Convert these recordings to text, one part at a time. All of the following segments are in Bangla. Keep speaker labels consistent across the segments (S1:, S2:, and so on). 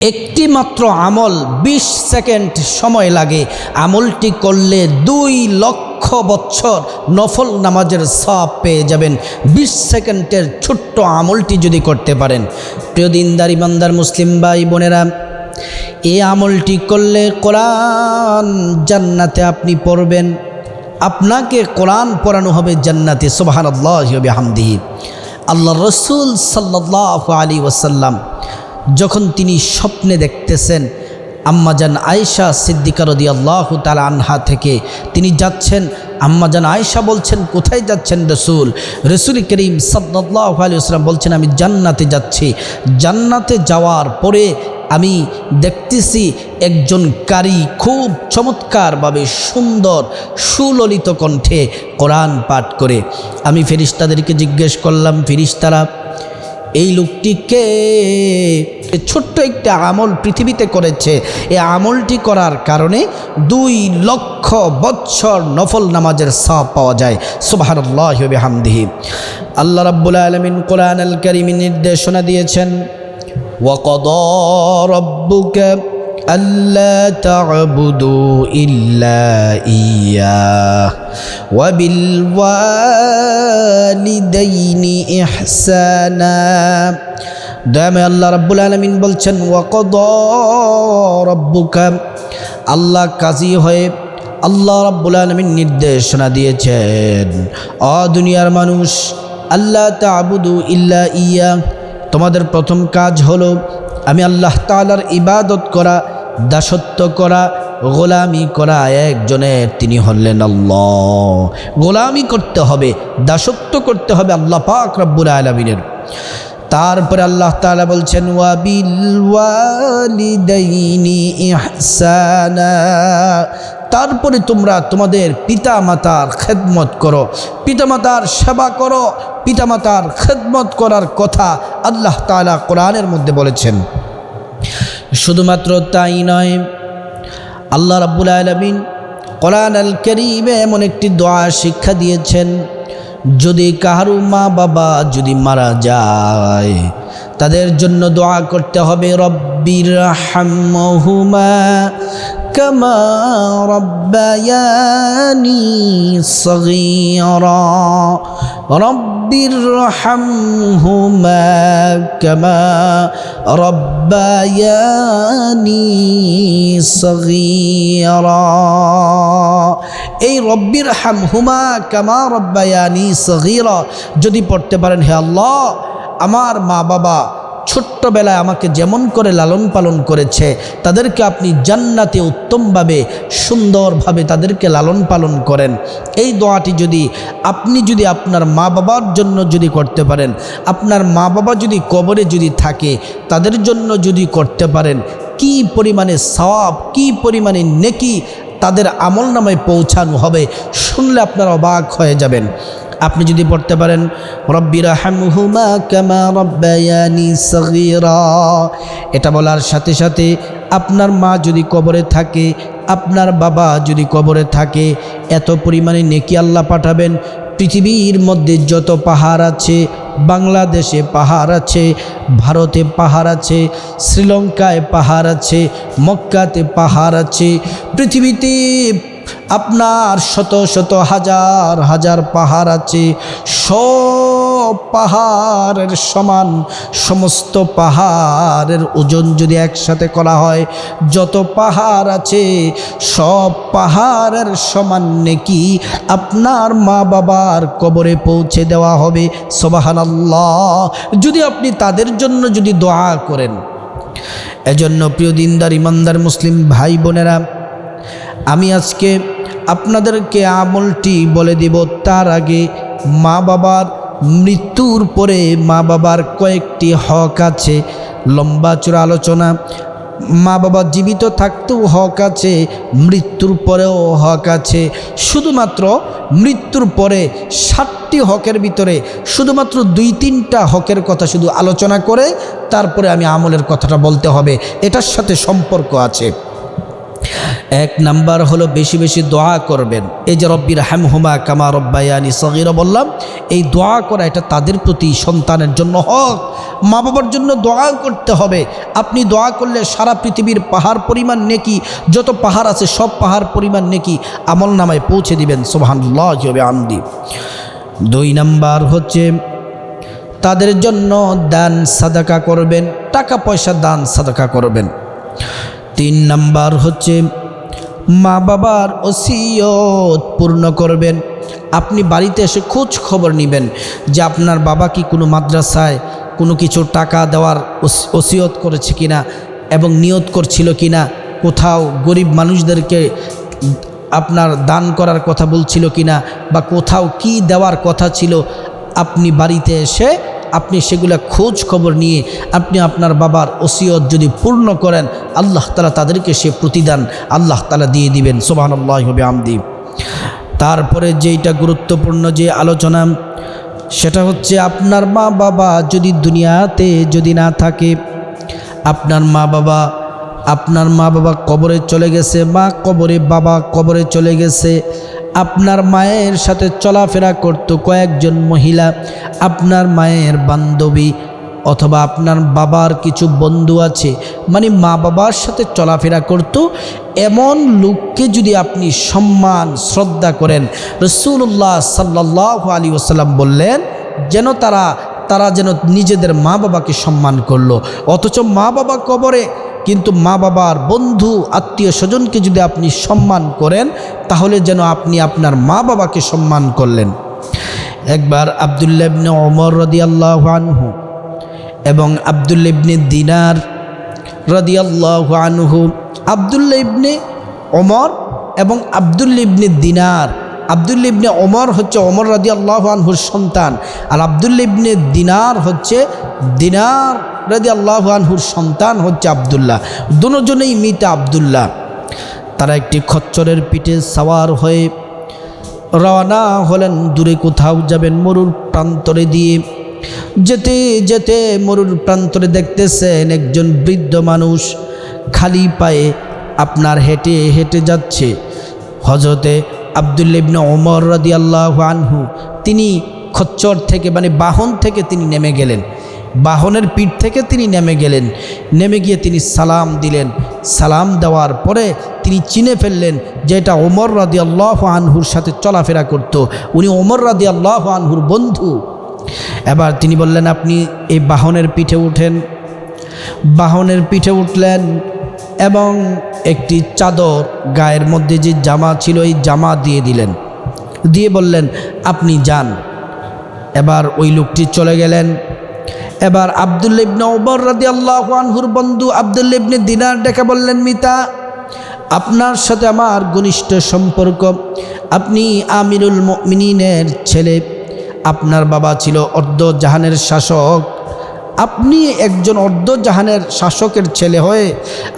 S1: একটি মাত্র আমল ২০ সেকেন্ড সময় লাগে। আমলটি করলে দুই লক্ষ বছর নফল নামাজের সব পেয়ে যাবেন। ২০ সেকেন্ডের ছোট্ট আমলটি যদি করতে পারেন। প্রিয় দিনদার, ইমানদার মুসলিম ভাই বোনেরা এই আমলটি করলে কোরআন জান্নাতে আপনি পড়বেন। আপনাকে কোরআন পড়ানো হবে জান্নাতে সোবাহান আল্লাহ হামদিহি আল্লাহ রসুল সাল্লাহ আলী ওসাল্লাম যখন তিনি স্বপ্নে দেখতেছেন আম্মাজান আয়েশা সিদ্দিকা রদি আল্লাহ তালা আনহা থেকে, তিনি যাচ্ছেন, আম্মাজান আয়েশা বলছেন, কোথায় যাচ্ছেন রসুল? রসুল করিম সাল্লাহ আলী আসলাম বলছেন, আমি জান্নাতে যাচ্ছি। জান্নাতে যাওয়ার পরে আমি দেখতেছি একজন কারি খুব চমৎকারভাবে সুন্দর, সুললিত কণ্ঠে কোরআন পাঠ করে। আমি ফেরিস্তাদেরকে জিজ্ঞেস করলাম, ফিরিস্তারা এই লোকটিকে ছোট্ট একটা আমল পৃথিবীতে করেছে। এই আমলটি করার কারণে দুই লক্ষ বৎসর নফল নামাজের সাপ পাওয়া যায়। সুবাহান্লাহবে আল্লাহ রাবুল আলমিন কোরআন আল করিমি নির্দেশনা দিয়েছেন ওয়াকদ রব্বুকে ألا تعبدوا إلا إياه وبالوالدين إحسانا দয়ামে আল্লাহ রাব্বুল আলমিন বলছেন ওয়াকদ রব্বুকা আল্লাহ কাজী হয়ে আল্লাহ রাব্বুল আলমিন নির্দেশনা দিয়েছেন অ দুনিয়ার মানুষ আল্লাহ তাবুদু ইল্লা ইয়া তোমাদের প্রথম কাজ হলো আমি আল্লাহ তালার ইবাদত করা দাসত্ব করা, গোলামি করা একজনের তিনি হলেন আল্লাহ। গোলামি করতে হবে, দাসত্ব করতে হবে আল্লাহ পাক রব্বুল আলমিনের। তারপরে আল্লাহ তালা বলছেন তারপরে তোমরা তোমাদের পিতা মাতার খেদমত করো, পিতামাতার সেবা করো, পিতামাতার খেদমত করার কথা আল্লাহ তালা কোরআনের মধ্যে বলেছেন। শুধুমাত্র তাই নয়, আল্লাহ রাব্বুল আলমিন কোরআন আল করিমে এমন একটি দোয়া শিক্ষা দিয়েছেন, যদি কাহারু মা বাবা যদি মারা যায়, তাদের জন্য দোয়া করতে হবে রব্বির হামহুমা كما ربياني صغيرا رب ارحمهما كما ربياني صغيرا এই রব্বির হামহুমা কামা রব্বায়ানি সগিরা যদি পড়তে পারেন হে আল্লাহ আমার মা বাবা ছোট্টবেলায় আমাকে যেমন করে লালন পালন করেছে, তাদেরকে আপনি জান্নাতে উত্তমভাবে, সুন্দরভাবে তাদেরকে লালন পালন করেন। এই দোয়াটি যদি আপনি যদি আপনার মা বাবার জন্য যদি করতে পারেন, আপনার মা বাবা যদি কবরে যদি থাকে, তাদের জন্য যদি করতে পারেন, কি পরিমাণে সওয়াব, কি পরিমাণে নেকি তাদের আমল নামায় পৌঁছানো হবে, শুনলে আপনারা অবাক হয়ে যাবেন। আপনি যদি পড়তে পারেন রব্বির এটা বলার সাথে সাথে আপনার মা যদি কবরে থাকে, আপনার বাবা যদি কবরে থাকে, এত পরিমাণে নেকি আল্লাহ পাঠাবেন। পৃথিবীর মধ্যে যত পাহাড় আছে, বাংলাদেশে পাহাড় আছে, ভারতে পাহাড় আছে, শ্রীলঙ্কায় পাহাড় আছে, মক্কাতে পাহাড় আছে, পৃথিবীতে আপনার শত শত হাজার হাজার পাহাড় আছে, সব পাহাড়ের সমান, সমস্ত পাহাড়ের ওজন যদি একসাথে করা হয়, যত পাহাড় আছে, সব পাহাড়ের সমান নেকি আপনার মা বাবার কবরে পৌঁছে দেওয়া হবে সোবাহান আল্লাহ যদি আপনি তাদের জন্য যদি দোয়া করেন। এজন্য প্রিয় দিনদার, ইমানদার মুসলিম ভাই বোনেরা আমি আজকে আপনাদেরকে আমলটি বলে দিব। তার আগে মা বাবার মৃত্যুর পরে মা বাবার কয়েকটি হক আছে, লম্বা চূড়া আলোচনা। মা বাবা জীবিত থাকতেও হক আছে, মৃত্যুর পরেও হক আছে। শুধুমাত্র মৃত্যুর পরে ষাটটি হকের ভিতরে, শুধুমাত্র দুই তিনটা হকের কথা শুধু আলোচনা করে, তারপরে আমি আমলের কথাটা বলতে হবে। এটার সাথে সম্পর্ক আছে। এক নাম্বার হলো বেশি বেশি দোয়া করবেন। এই যে রব্বির হুমা কামা রব্বায়ানি সগিরা বললাম, এই দোয়া করা এটা তাদের প্রতি সন্তানের জন্য হক। মা বাবার জন্য দোয়া করতে হবে। আপনি দোয়া করলে সারা পৃথিবীর পাহাড় পরিমাণ নেকি, যত পাহাড় আছে সব পাহাড় পরিমাণ নেকি আমল নামায় পৌঁছে দিবেন সোহানুল্লাহ আমদি দুই নাম্বার হচ্ছে, তাদের জন্য দান সাদাকা করবেন, টাকা পয়সা দান সাদাকা করবেন। তিন নাম্বার হচ্ছে, মা বাবার ওসিয়ত পূর্ণ করবেন। আপনি বাড়িতে এসে খোঁজ খবর নেবেন যে আপনার বাবা কি কোনো মাদ্রাসায় কোনো কিছু টাকা দেওয়ার ওস- ওসিয়ত করেছে কিনা এবং নিয়ত করছিল কিনা, কোথাও গরিব মানুষদেরকে আপনার দান করার কথা বলছিল কিনা বা কোথাও কি দেওয়ার কথা ছিল, আপনি বাড়িতে এসে আপনি সেগুলা খোঁজ খবর নিয়ে আপনি আপনার বাবার ওসিয়ত যদি পূর্ণ করেন, আল্লাহ তালা তাদেরকে সে প্রতিদান আল্লাহ তালা দিয়ে দিবেন। সোবাহ আল্লাহ হবে আমদি তারপরে যেইটা গুরুত্বপূর্ণ যে আলোচনা, সেটা হচ্ছে আপনার মা বাবা যদি দুনিয়াতে যদি না থাকে, আপনার মা বাবা, আপনার মা বাবা কবরে চলে গেছে, মা কবরে বাবা কবরে চলে গেছে আপনার মায়ের সাথে চলাফেরা করতো কয়েকজন মহিলা, আপনার মায়ের বান্ধবী অথবা আপনার বাবার কিছু বন্ধু আছে মানে মা বাবার সাথে চলাফেরা করত। এমন লোককে যদি আপনি সম্মান, শ্রদ্ধা করেন রসুল্লাহ সাল্লাহ আলী ওসাল্লাম বললেন, যেন তারা তারা যেন নিজেদের মা বাবাকে সম্মান করল। অথচ মা বাবা কবরে কিন্তু মা বাবার বন্ধু, আত্মীয় স্বজনকে যদি আপনি সম্মান করেন, তাহলে যেন আপনি আপনার মা বাবাকে সম্মান করলেন। একবার আবদুল্লাবনে ওমর রদিয়াল্লাহ আনহু এবং আবদুল্লা ইবনে দিনার রদিয়াল্লাহ আনহু আবদুল্লা ইবনে ওমর এবং আবদুল্লা ইবনে দিনার আবদুল্লা ইবনে ওমর হচ্ছে ওমর রাদি আল্লাহ আনহুর সন্তান। আর আবদুল্লা ইবনে দিনার হচ্ছে দিনার রাদি আল্লাহ আনহুর সন্তান হচ্ছে আবদুল্লাহ। দুজনেই মিতা আবদুল্লাহ। তারা একটি খচ্চরের পিঠে সাওয়ার হয়ে রওনা হলেন, দূরে কোথাও যাবেন মরুর প্রান্তরে দিয়ে। যেতে যেতে মরুর প্রান্তরে দেখতেছেন একজন বৃদ্ধ মানুষ খালি পায়ে আপনার হেঁটে হেঁটে যাচ্ছে। হজরতে আবদুল্লিবনে ওমর রদি আল্লাহ আনহু, তিনি খচ্চর থেকে মানে বাহন থেকে তিনি নেমে গেলেন। বাহনের পিঠ থেকে তিনি নেমে গেলেন। নেমে গিয়ে তিনি সালাম দিলেন। সালাম দেওয়ার পরে তিনি চিনে ফেললেন যে এটা ওমর রাদি আল্লাহ আনহুর সাথে চলাফেরা করত। উনি ওমর রাদি আল্লাহ আনহুর বন্ধু। এবার তিনি বললেন, আপনি এই বাহনের পিঠে উঠেন। বাহনের পিঠে উঠলেন এবং একটি চাদর গায়ের মধ্যে যে জামা ছিল, এই জামা দিয়ে দিলেন। দিয়ে বললেন, আপনি যান। এবার ওই লোকটি চলে গেলেন। এবার আবদুল্লা ইবনে ওমর রাদি আল্লাহ আনহুর বন্ধু আবদুল্লা ইবনে দিনার ডেকে বললেন, মিতা, আপনার সাথে আমার ঘনিষ্ঠ সম্পর্ক। আপনি আমিরুল মিনিনের ছেলে। আপনার বাবা ছিল অর্ধ জাহানের শাসক। আপনি একজন অর্ধ জাহানের শাসকের ছেলে হয়ে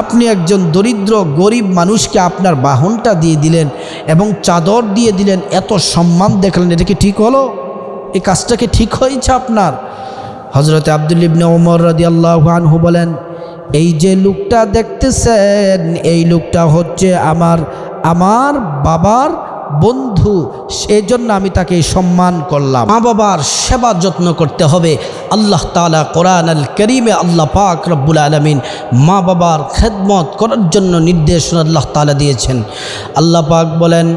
S1: আপনি একজন দরিদ্র, গরিব মানুষকে আপনার বাহনটা দিয়ে দিলেন এবং চাদর দিয়ে দিলেন, এত সম্মান দেখলেন, এটা কি ঠিক হলো? এই কাজটা কি ঠিক হয়েছে আপনার? হজরত আবদুল ইবনে ওমর রাদি আল্লাহ আনহু বলেন, এই যে লোকটা দেখতেছেন, এই লোকটা হচ্ছে আমার আমার বাবার বন্ধু সেই জন্য আমি তাকে সম্মান করলাম মা বাবার সেবা যত্ন করতে হবে আল্লাহ তালা কোরআন আল করিমে আল্লাহ পাক রব্বুল আলমিন মা বাবার খেদমত করার জন্য নির্দেশ আল্লাহ তালা দিয়েছেন আল্লাহ পাক বলেন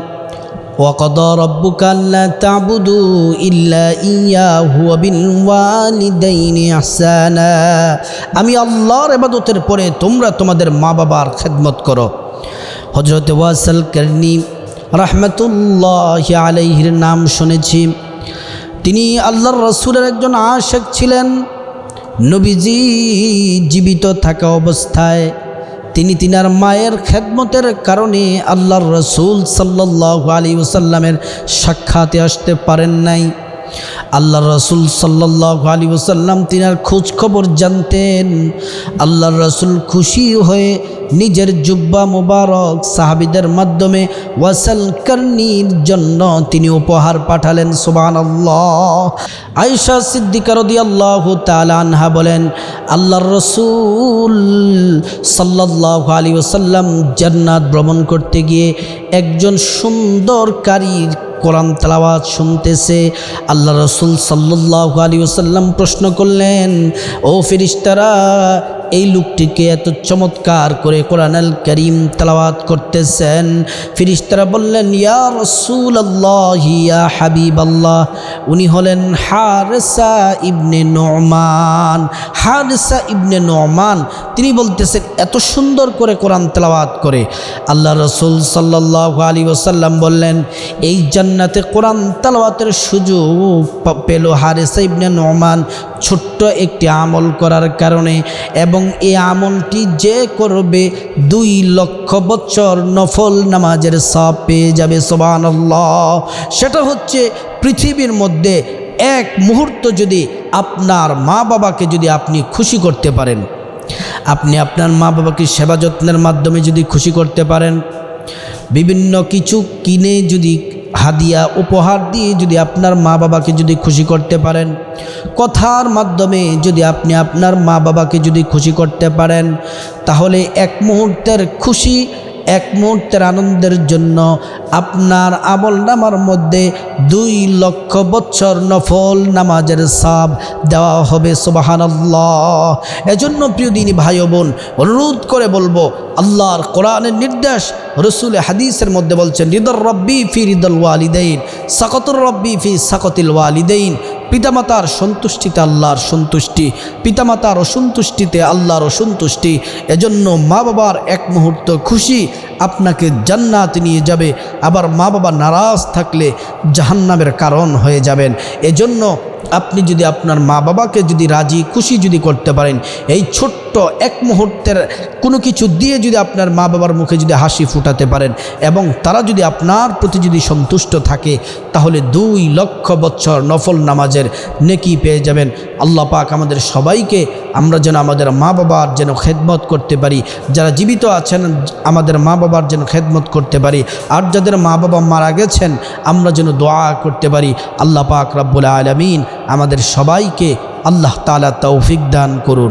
S1: وقضى ربك ألا تعبدوا إلا إياه وبالوالدين إحسانا আমি আল্লাহর ইবাদতের পরে তোমরা তোমাদের মা বাবার খেদমত করো হজরত ওয়াসাল করনি রহমতুল্লাহ আলহির নাম শুনেছি। তিনি আল্লাহর রসুলের একজন আশেক ছিলেন। নবীজি জীবিত থাকা অবস্থায় তিনি তিনার মায়ের খেদমতের কারণে আল্লাহর রসুল সাল্লাহ আলী ওসাল্লামের সাক্ষাতে আসতে পারেন নাই। আল্লাহ রসুল সাল্লাহ আলী ওসাল্লাম তিনার খোঁজ খবর জানতেন। আল্লাহ রসুল খুশি হয়ে নিজের জুব্বা মুবারক সাহাবিদের মাধ্যমে ওয়াসাল কর্নির জন্য তিনি উপহার পাঠালেন সুবান আল্লাহ আয়সা সিদ্দিকা রদি আল্লাহ আনহা বলেন, আল্লাহর রসুল সাল্লাহ আলী ওসাল্লাম জান্নাত ভ্রমণ করতে গিয়ে একজন সুন্দরকারীর কোরআন তালাওয়াত শুনতেছে আল্লাহ রসুল সাল্লাহ আলী ওসাল্লাম প্রশ্ন করলেন ও ফিরিস্তারা এই লোকটিকে এত চমৎকার করে কোরআন আল করিম তালাওয়াত করতেছেন। ফিরিস্তারা বললেন, ইয়া রসুল আল্লাহ হাবিব আল্লাহ উনি হলেন হারসা ইবনে নমান। হারসা ইবনে নমান, তিনি বলতেছেন, এত সুন্দর করে কোরআন তেলাওয়াত করে। আল্লাহ রসুল সাল্লাহ আলী ওসাল্লাম বললেন, এই জান্নাতে কোরআন তেলাওয়াতের সুযোগ পেল হারেসা ইবনে নোমান। ছোট্ট একটি আমল করার কারণে এবং এই আমলটি যে করবে দুই লক্ষ বছর নফল নামাজের সব পেয়ে যাবে সোবান সেটা হচ্ছে পৃথিবীর মধ্যে এক মুহূর্ত যদি আপনার মা বাবাকে যদি আপনি খুশি করতে পারেন, আপনি আপনার মা বাবাকে সেবা যত্নের মাধ্যমে যদি খুশি করতে পারেন, বিভিন্ন কিছু কিনে যদি হাদিয়া উপহার দিয়ে যদি আপনার মা বাবাকে যদি খুশি করতে পারেন, কথার মাধ্যমে যদি আপনি আপনার মা বাবাকে যদি খুশি করতে পারেন, তাহলে এক মুহূর্তের খুশি এক মুহূর্তের আনন্দের জন্য আপনার আমল নামার মধ্যে দুই লক্ষ বছর নফল নামাজের সাব দেওয়া হবে, সুবাহানাল্লাহ। এজন্য প্রিয় দিনী ভাই বোন, অনুরোধ করে বলব, আল্লাহর কোরআনের নির্দেশ রসুল হাদিসের মধ্যে বলছেন হৃদর রব্বি ফি হৃদল ওয়ালিদাইন, সাকতুর রব্বি ফি সাকতিল ওয়ালিদাইন। পিতামাতার সন্তুষ্টিতে আল্লাহর সন্তুষ্টি, পিতামাতার অসন্তুষ্টিতে আল্লাহর অসন্তুষ্টি। এজন্য মা বাবার এক মুহূর্ত খুশি আপনাকে জান্নাত নিয়ে যাবে। আবার মা বাবা নারাজ থাকলে জাহান্নামের কারণ হয়ে যাবেন। এজন্য আপনি যদি আপনার মা বাবাকে যদি রাজি, খুশি যদি করতে পারেন, এই ছোট্ট এক মুহূর্তের কোনো কিছু দিয়ে যদি আপনার মা বাবার মুখে যদি হাসি ফুটাতে পারেন এবং তারা যদি আপনার প্রতি যদি সন্তুষ্ট থাকে, তাহলে দুই লক্ষ বছর নফল নামাজের নেকি পেয়ে যাবেন। আল্লাহ পাক আমাদের সবাইকে, আমরা যেন আমাদের মা বাবার যেন খেদমত করতে পারি, যারা জীবিত আছেন, আমাদের মা বাবার যেন খেদমত করতে পারি, আর যাদের মা বাবা মারা গেছেন, আমরা যেন দোয়া করতে পারি। আল্লাহ পাক রাব্বুল আলমিন আমাদের সবাইকে আল্লাহ তালা তৌফিক দান করুন।